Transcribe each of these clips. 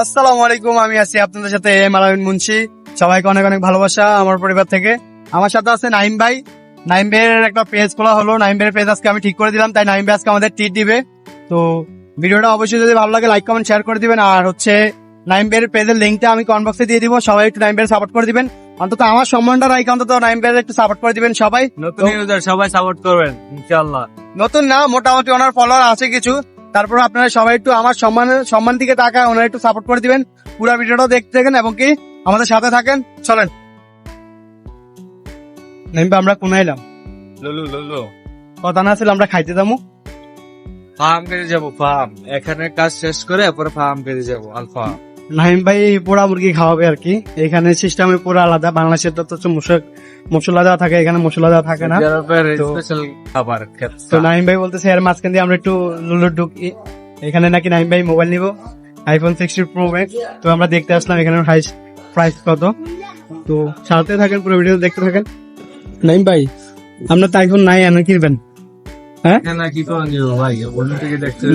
আসসালামু আলাইকুম আমি আছি আপনাদের সাথে এম আলামিন মুন্সি। সবাইকে অনেক অনেক ভালোবাসা আমার পরিবার থেকে। আমার সাথে আছে নাইম ভাই। নাইম ভাইয়ের একটা পেজ খোলা হলো। নাইম ভাইয়ের পেজ আজকে আমি ঠিক করে দিলাম তাই নাইম ভাই আজকে আমাদের টিট দিবে। তো ভিডিওটা অবশ্যই যদি ভালো লাগে লাইক কমেন্ট শেয়ার করে দিবেন। আর হচ্ছে নাইম ভাইয়ের পেজের লিঙ্কটা আমি কমেন্ট বক্সে দিয়ে দিব। সবাই একটু নাইম ভাইয়ের সাপোর্ট করে দিবেন। অন্তত আমার সম্মানটা রাইকে অন্তত নাইম ভাইয়ের একটু সাপোর্ট করে দিবেন সবাই। নতুন ইউজার সবাই সাপোর্ট করবেন ইনশাআল্লাহ। নতুন না মোটামুটি ওনার ফলোয়ার আছে কিছু। তারপর আপনারা সবাই একটু আমার সম্মান সম্মান দিকে তাকায় ওনারা একটু সাপোর্ট করে দিবেন। পুরো ভিডিওটা দেখতে থাকেন এবং কি আমাদের সাথে থাকেন। চলেন। নেমবা আমরা কোন এলাম? লুলু লুলু। কথা না ছিল আমরা খাইতে যাব। ফার্ম কেটে যাব ফার্ম। এখানে কাজ শেষ করে পরে ফার্ম কেটে যাব আলফা। নাহিম ভাই পোড়া মুরগি খাওয়াবে আর কি। এখানে সিস্টেমে পুরো আলাদা বাংলাদেশের তো হচ্ছে মুসক- মশলা দেওয়া থাকে এখানে মশলা দেওয়া থাকে না। খাবার তো নাইম ভাই বলতেছে এর মাঝখান দিয়ে আমরা একটু লুলুর ঢুকি। এখানে নাকি নাইম ভাই মোবাইল নিব। আইফোন সিক্সটি প্রো ম্যাক্স তো আমরা দেখতে আসলাম এখানে হাইস প্রাইস কত। তো সাথে থাকেন পুরো ভিডিও দেখতে থাকেন। নাইম ভাই আপনার তো আইফোন নাই এনে কিনবেন?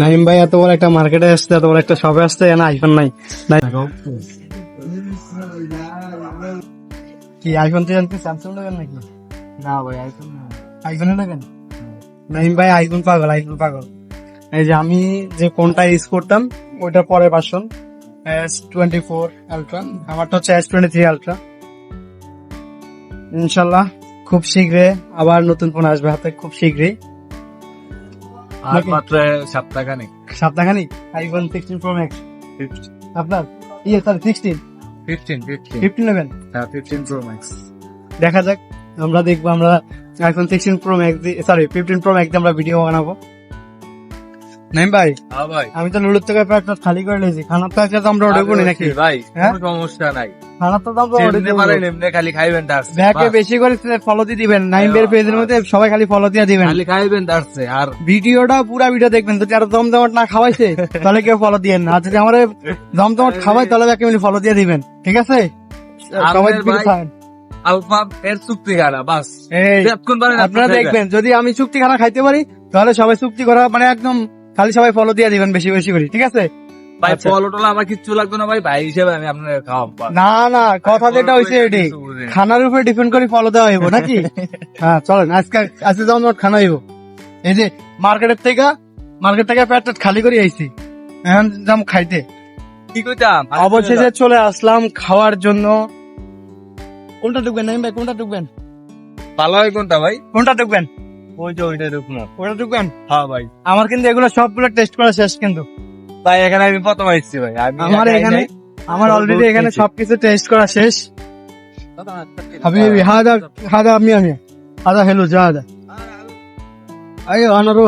নাইম ভাই এত বড় একটা মার্কেটে আসছে এত বড় একটা শপে আসছে এনে আইফোন নাই। কি আইফোন থেকে আনতে স্যামসাং নেবেন নাকি? না ভাই আইফোন আইফোনে নেবেন? নাইম ভাই আইফোন পাগল আইফোন পাগল। এই যে আমি যে কোনটা ইউজ করতাম ওইটার পরে version S twenty four ultra আমারটা হচ্ছে এস টোয়েন্টি থ্রি আলট্রা ইনশাল্লাহ খুব শীঘ্রই আবার নতুন ফোন আসবে হাতে খুব শীঘ্রই। আর মাত্র সপ্তাহখানিক। সপ্তাহখানিক? আইফোন সিক্সটিন প্রো ম্যাক্স আপনার? ইয়ে sir sixteen fifteen fifteen fifteen নেবেন হ্যাঁ ফিফটিন প্রো ম্যাক্স দেখা যাক আমরা দেখব আমরা iPhone sixteen pro max sorry fifteen pro max আমরা ভিডিও বানাবো। নাইম ভাই? হ্যাঁ ভাই। আমি তো লুলুর থেকে প্যাকটা খালি করে নিয়েছি। খানার তো আজকে আমরা অর্ডার করি নাকি? ভাই হ্যাঁ? কোনো সমস্যা নাই। খানার তো আমরা অর্ডার যেমনি পারেন এমনি খালি খাইবেন ব্যাকে বেশি করে ফলো দিয়ে দিবেন। নাইম বের পেজের মধ্যে সবাই খালি ফলো দিয়ে দিবেন। খালি খাইবেন আর ভিডিওটা পুরা ভিডিও দেখবেন। না খাওয়াইছে তাহলে কেউ ফলো দিয়েন না। আর যদি আমার দমদমাট খাওয়াই তাহলে ব্যাকে ফলো দিয়ে দিবেন। ঠিক আছে? সবাই খান। আলফা এর চুক্তি বাস। আপনারা দেখবেন যদি আমি চুক্তি খানা খাইতে পারি তাহলে সবাই চুক্তি করা মানে একদম খালি সবাই ফলো দিয়ে দিবেন বেশি বেশি করে ঠিক আছে? ভাই আচ্ছা। ফলো টলো আমার কিচ্ছু লাগতো না ভাই ভাই হিসেবে আমি আপনার খাওয়াবো না না কথা যেটা এটি খানার উপরে ডিপেন্ড করে ফলো দেওয়া হইব নাকি? হ্যাঁ চলেন আজকে আজকে যেমন খানা হইব। এই যে মার্কেটের থেকে মার্কেট থেকে পেট খালি করে আইছি। এখন যাম খাইতে। কি কইতাম? অবশেষে চলে আসলাম খাওয়ার জন্য। কোনটা ঢুকবেন নাইম ভাই কোনটা ঢুকবেন? ভালো হয় কোনটা ভাই? কোনটা ঢুকবেন? ওই যে ওইটা ওটা হ্যাঁ ভাই। আমার কিন্তু এগুলো সবগুলো টেস্ট করা শেষ কিন্তু। ভাই এখানে আমি প্রথম ভাই। আমার এখানে আমার অলরেডি এখানে সবকিছু টেস্ট করা শেষ। হাবিবি হাদা হাদা আমি আমি। হ্যাঁ হাদা যা হাদা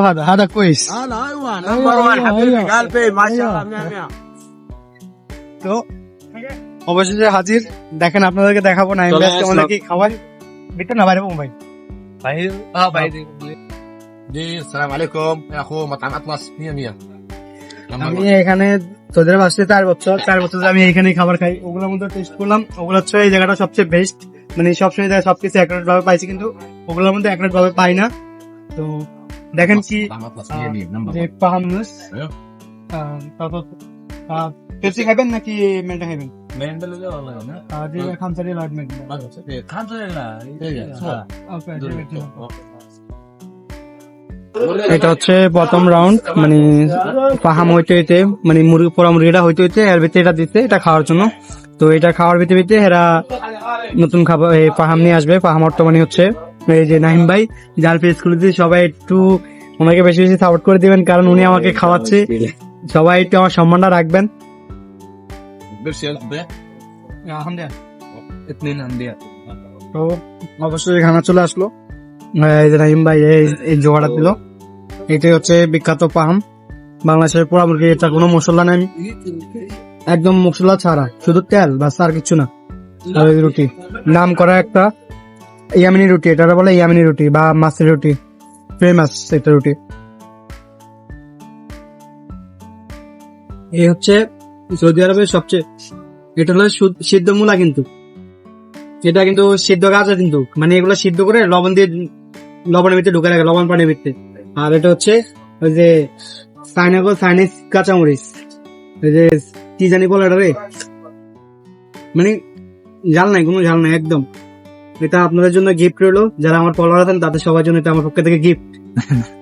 হাদা হাদা কইস। হ্যাঁ হ্যাঁ তো অবশেষে হাজির। দেখেন আপনাদেরকে দেখাবো না অনেকেই খাওয়াই। বিটা না বাইরে মুম্বাই ভাই হ্যাঁ ভাই جي السلام عليكم يا اخو مطعم اطلس 100 100 আমি এখানে তোদের বাসে চার বছর চার বছর ধরে আমি এখানে খাবার খাই ওগুলোর মধ্যে টেস্ট করলাম ওগুলো হচ্ছে এই জায়গাটা সবচেয়ে বেস্ট মানে সবসময় দেখা সবকিছু অ্যাকুরেট ভাবে পাইছি কিন্তু ওগুলোর মধ্যে অ্যাকুরেট ভাবে পাই না তো দেখেন কি مطعم اطلس 100 100 نمبر যে পাহামনুস ايوه তারপর পেপসি খাবেন নাকি মেলটা খাবেন মেন্টাল হলে ভালো হয়। না আহ, যে খামসারি লাড মেল খামতে না এটা হচ্ছে প্রথম রাউন্ড মানে পাহাম হইতে হইতে মানে মুরগি পোড়া মুরগিটা হইতে হইতে এর ভিতরে এটা দিতে এটা খাওয়ার জন্য। তো এটা খাওয়ার ভিতরে ভিতরে এরা নতুন খাবার এই পাহাম নিয়ে আসবে। পাহাম মানে হচ্ছে এই যে নাহিম ভাই যার পেজ খুলে দিয়ে সবাই একটু ওনাকে বেশি বেশি সাপোর্ট করে দিবেন কারণ উনি আমাকে খাওয়াচ্ছে। সবাই একটু আমার সম্মানটা রাখবেন। হ্যাঁ, তো অবশ্যই খানা চলে আসলো। এই ভাই এই জোগাড়া দিল। এটাই হচ্ছে বিখ্যাত পাহাম বাংলাদেশের পোড়া মুরগি এটা কোনো মশলা নেই। একদম মশলা ছাড়া শুধু তেল বাস আর কিছু না। রুটি নাম করা একটা ইয়ামিনি রুটি এটা বলে ইয়ামিনি রুটি বা মাছের রুটি ফেমাস একটা রুটি। এই হচ্ছে সৌদি আরবের সবচেয়ে এটা হলো সিদ্ধ মূলা কিন্তু। এটা কিন্তু সিদ্ধ গাছ কিন্তু। মানে এগুলো সিদ্ধ করে লবণ দিয়ে লবণের ভিতরে ঢুকে রাখে, লবণ পানির ভিতরে। আর এটা হচ্ছে ওই যে চাইনা চাইনিজ কাঁচামরিচ। ওই যে কি জানি বলে এটা রে মানে ঝাল নাই, কোনো ঝাল নাই, একদম। এটা আপনাদের জন্য গিফট রইল। যারা আমার ফলোয়ার আছেন, তাদের সবার জন্য এটা আমার পক্ষ থেকে গিফট